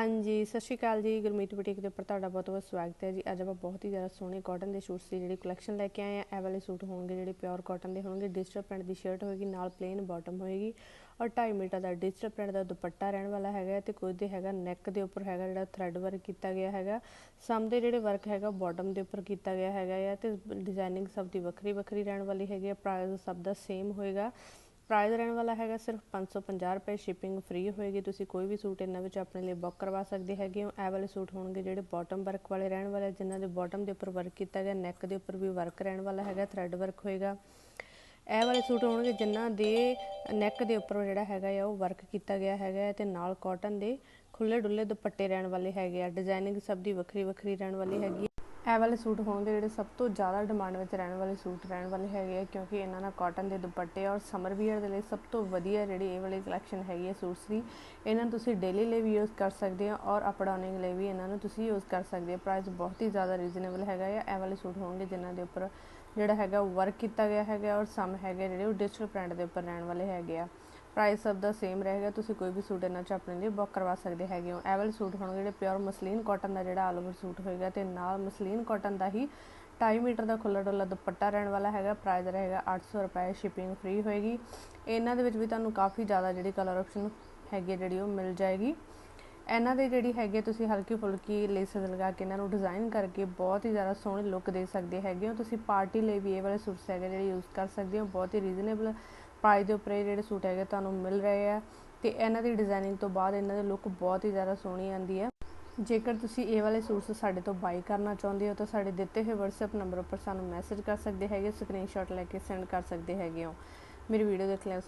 ਹਾਂਜੀ, ਸਤਿ ਸ਼੍ਰੀ ਅਕਾਲ ਜੀ। ਗੁਰਮੀਤ ਬੁਟੀਕ ਦੇ ਉੱਪਰ ਤੁਹਾਡਾ ਬਹੁਤ-ਬਹੁਤ ਸਵਾਗਤ ਹੈ ਜੀ। ਅੱਜ ਆਪਾਂ ਬਹੁਤ ਹੀ ਜ਼ਿਆਦਾ ਸੋਹਣੇ ਕਾਟਨ ਦੇ ਸੂਟਸ ਦੀ ਜਿਹੜੀ ਕਲੈਕਸ਼ਨ ਲੈ ਕੇ ਆਏ ਆ ਇਹ ਵਾਲੇ ਸੂਟ ਹੋਣਗੇ ਜਿਹੜੇ ਪਿਓਰ ਕਾਟਨ ਦੇ ਹੋਣਗੇ। ਡਿਜੀਟਲ ਪ੍ਰਿੰਟ ਦੀ ਸ਼ਰਟ ਹੋਏਗੀ, ਨਾਲ ਪਲੇਨ ਬਾਟਮ ਹੋਏਗੀ ਔਰ 2.5 ਮੀਟਰ ਦਾ ਡਿਜੀਟਲ ਪ੍ਰਿੰਟ ਦਾ ਦੁਪੱਟਾ ਰਹਿਣ ਵਾਲਾ ਹੈਗਾ ਤੇ ਕੁਝ ਦੇ ਹੈਗਾ ਨੈਕ ਦੇ ਉੱਪਰ ਹੈਗਾ ਜਿਹੜਾ ਥ੍ਰੈਡ ਵਰਕ ਕੀਤਾ ਗਿਆ ਹੈਗਾ। ਸਮ ਦੇ ਜਿਹੜੇ ਵਰਕ ਹੈਗਾ ਬਾਟਮ ਦੇ ਉੱਪਰ ਕੀਤਾ ਗਿਆ ਹੈਗਾ ਆ ਤੇ ਡਿਜ਼ਾਈਨਿੰਗ ਸਭ ਦੀ ਵੱਖਰੀ ਵੱਖਰੀ ਰਹਿਣ ਵਾਲੀ ਹੈਗੀ ਆ ਪ੍ਰਾਈਸ ਸਭ ਦਾ ਸੇਮ ਹੋਏਗਾ। ਪ੍ਰਾਈਸ ਰਹਿਣ ਵਾਲਾ ਹੈਗਾ ਸਿਰਫ 550 ਰੁਪਏ ਸ਼ਿਪਿੰਗ ਫ੍ਰੀ ਹੋਏਗੀ। ਤੁਸੀਂ ਕੋਈ ਵੀ ਸੂਟ ਇਹਨਾਂ ਵਿੱਚ ਆਪਣੇ ਲਈ ਬੁੱਕ ਕਰਵਾ ਸਕਦੇ ਹੈਗੇ ਹੋ। ਇਹ ਵਾਲੇ ਸੂਟ ਹੋਣਗੇ ਜਿਹੜੇ ਬਾਟਮ ਵਰਕ ਵਾਲੇ ਰਹਿਣ ਵਾਲੇ ਜਿਨ੍ਹਾਂ ਦੇ ਬਾਟਮ ਦੇ ਉੱਪਰ ਵਰਕ ਕੀਤਾ ਗਿਆ। ਨੈਕ ਦੇ ਉੱਪਰ ਵੀ ਵਰਕ ਰਹਿਣ ਵਾਲਾ ਹੈਗਾ ਥ੍ਰੈਡ ਵਰਕ ਹੋਏਗਾ। ਇਹ ਵਾਲੇ ਸੂਟ ਹੋਣਗੇ ਜਿਨ੍ਹਾਂ ਦੇ ਨੈਕ ਦੇ ਉੱਪਰ ਜਿਹੜਾ ਹੈਗਾ ਆ, ਉਹ ਵਰਕ ਕੀਤਾ ਗਿਆ ਹੈਗਾ ਤੇ ਨਾਲ ਕਾਟਨ ਦੇ ਖੁੱਲੇ ਡੁੱਲੇ ਦੁਪੱਟੇ ਰਹਿਣ ਵਾਲੇ ਹੈਗੇ ਆ। ਡਿਜ਼ਾਈਨਿੰਗ ਸਭ ਦੀ ਵੱਖਰੀ ਵੱਖਰੀ ਰਹਿਣ ਵਾਲੀ ਹੈਗੀ ਇਹ ਵਾਲੇ ਸੂਟ ਹੋਣਗੇ ਜਿਹੜੇ ਸਭ ਤੋਂ ਜ਼ਿਆਦਾ ਡਿਮਾਂਡ ਵਿੱਚ ਰਹਿਣ ਵਾਲੇ ਸੂਟ ਰਹਿਣ ਵਾਲੇ ਹੈਗੇ ਆ, ਕਿਉਂਕਿ ਇਹਨਾਂ ਨਾਲ ਕਾਟਨ ਦੇ ਦੁਪੱਟੇ ਔਰ ਸਮਰ ਵੀਅਰ ਦੇ ਲਈ ਸਭ ਤੋਂ ਵਧੀਆ ਜਿਹੜੀ ਇਹ ਵਾਲੀ ਕਲੈਕਸ਼ਨ ਹੈਗੀ ਹੈ ਸੂਟਸ ਦੀ, ਇਹਨਾਂ ਨੂੰ ਤੁਸੀਂ ਡੇਲੀ ਲਈ ਵੀ ਯੂਜ਼ ਕਰ ਸਕਦੇ ਹੋ ਔਰ ਅਪ ਡਾਊਨਿੰਗ ਲਈ ਵੀ ਇਹਨਾਂ ਨੂੰ ਤੁਸੀਂ ਯੂਜ਼ ਕਰ ਸਕਦੇ ਹੋ ਪ੍ਰਾਈਸ ਬਹੁਤ ਹੀ ਜ਼ਿਆਦਾ ਰੀਜ਼ਨੇਬਲ ਹੈਗਾ ਆ, ਇਹ ਵਾਲੇ ਸੂਟ ਹੋਣਗੇ ਜਿਨ੍ਹਾਂ ਦੇ ਉੱਪਰ ਜਿਹੜਾ ਹੈਗਾ ਵਰਕ ਕੀਤਾ ਗਿਆ ਹੈਗਾ ਔਰ ਸਮ ਹੈਗੇ ਜਿਹੜੇ ਉਹ ਡਿਜੀਟਲ ਪ੍ਰਿੰਟ ਦੇ ਉੱਪਰ ਰਹਿਣ ਵਾਲੇ ਹੈਗੇ ਆ। ਪ੍ਰਾਈਸ ਸਭ ਦਾ ਸੇਮ ਰਹੇਗਾ, ਤੁਸੀਂ ਕੋਈ ਵੀ ਸੂਟ ਇਹਨਾਂ ਚ ਆਪਣੇ ਲਈ ਬੁੱਕ ਕਰਵਾ ਸਕਦੇ ਹੈਗੇ ਹੋ। ਐਵਲ ਸੂਟ ਹੋਣਗੇ ਜਿਹੜੇ ਪਿਓਰ ਮਸਲੀਨ ਕਾਟਨ ਦਾ ਜਿਹੜਾ ਆਲ ਓਵਰ ਸੂਟ ਹੋਏਗਾ ਤੇ ਨਾਲ ਮਸਲੀਨ ਕਾਟਨ ਦਾ ਹੀ 2.5 ਮੀਟਰ ਦਾ ਖੁੱਲਾ ਡੁੱਲਾ ਦੁਪੱਟਾ ਰਹਿਣ ਵਾਲਾ ਹੈਗਾ ਪ੍ਰਾਈਸ ਰਹੇਗਾ 800 ਰੁਪਏ ਸ਼ਿਪਿੰਗ ਫ੍ਰੀ ਹੋਏਗੀ। ਇਹਨਾਂ ਦੇ ਵਿੱਚ ਵੀ ਤੁਹਾਨੂੰ ਕਾਫੀ ਜ਼ਿਆਦਾ ਜਿਹੜੀ ਕਲਰ ਆਪਸ਼ਨ ਹੈਗੀ ਜਿਹੜੀ ਉਹ ਮਿਲ ਜਾਏਗੀ। ਇਹਨਾਂ ਦੇ ਜਿਹੜੀ ਹੈਗੇ ਤੁਸੀਂ ਹਲਕੀ ਫੁਲਕੀ ਲੇਸ ਲਗਾ ਕੇ ਇਹਨਾਂ ਨੂੰ ਡਿਜ਼ਾਈਨ ਕਰਕੇ ਬਹੁਤ ਹੀ ਜ਼ਿਆਦਾ ਸੋਹਣੀ ਲੁੱਕ ਦੇ ਸਕਦੇ ਹੈਗੇ ਹੋ। ਤੁਸੀਂ ਪਾਰਟੀ ਲਈ ਵੀ ਇਹ ਵਾਲੇ ਸੂਟਸ ਹੈਗੇ ਜਿਹੜੇ ਯੂਜ਼ ਕਰ ਸਕਦੇ ਹੋ, ਬਹੁਤ ਹੀ ਰੀਜ਼ਨੇਬਲ ਪ੍ਰਾਈਸ ਦੇ ਉੱਪਰ ਇਹ ਜਿਹੜੇ ਸੂਟ ਹੈਗੇ ਤੁਹਾਨੂੰ ਮਿਲ ਰਹੇ ਆ ਤੇ ਇਹਨਾਂ ਦੀ ਡਿਜ਼ਾਈਨਿੰਗ ਤੋਂ ਬਾਅਦ ਇਹਨਾਂ ਦੀ ਲੁੱਕ ਬਹੁਤ ਹੀ ਜ਼ਿਆਦਾ ਸੋਹਣੀ ਆਂਦੀ ਹੈ। ਜੇਕਰ ਤੁਸੀਂ ਇਹ ਵਾਲੇ ਸੂਟਸ ਸਾਡੇ ਤੋਂ ਬਾਈ ਕਰਨਾ ਚਾਹੁੰਦੇ ਹੋ ਤਾਂ ਸਾਡੇ ਦਿੱਤੇ ਹੋਏ WhatsApp ਨੰਬਰ ਉੱਪਰ ਸਾਨੂੰ ਮੈਸੇਜ ਕਰ ਸਕਦੇ ਹੈਗੇ ਸਕਰੀਨਸ਼ਾਟ ਲੈ ਕੇ ਸੈਂਡ ਕਰ ਸਕਦੇ ਹੈਗੇ ਹੋ। ਮੇਰੀ ਵੀਡੀਓ ਦੇਖ ਲਿਆ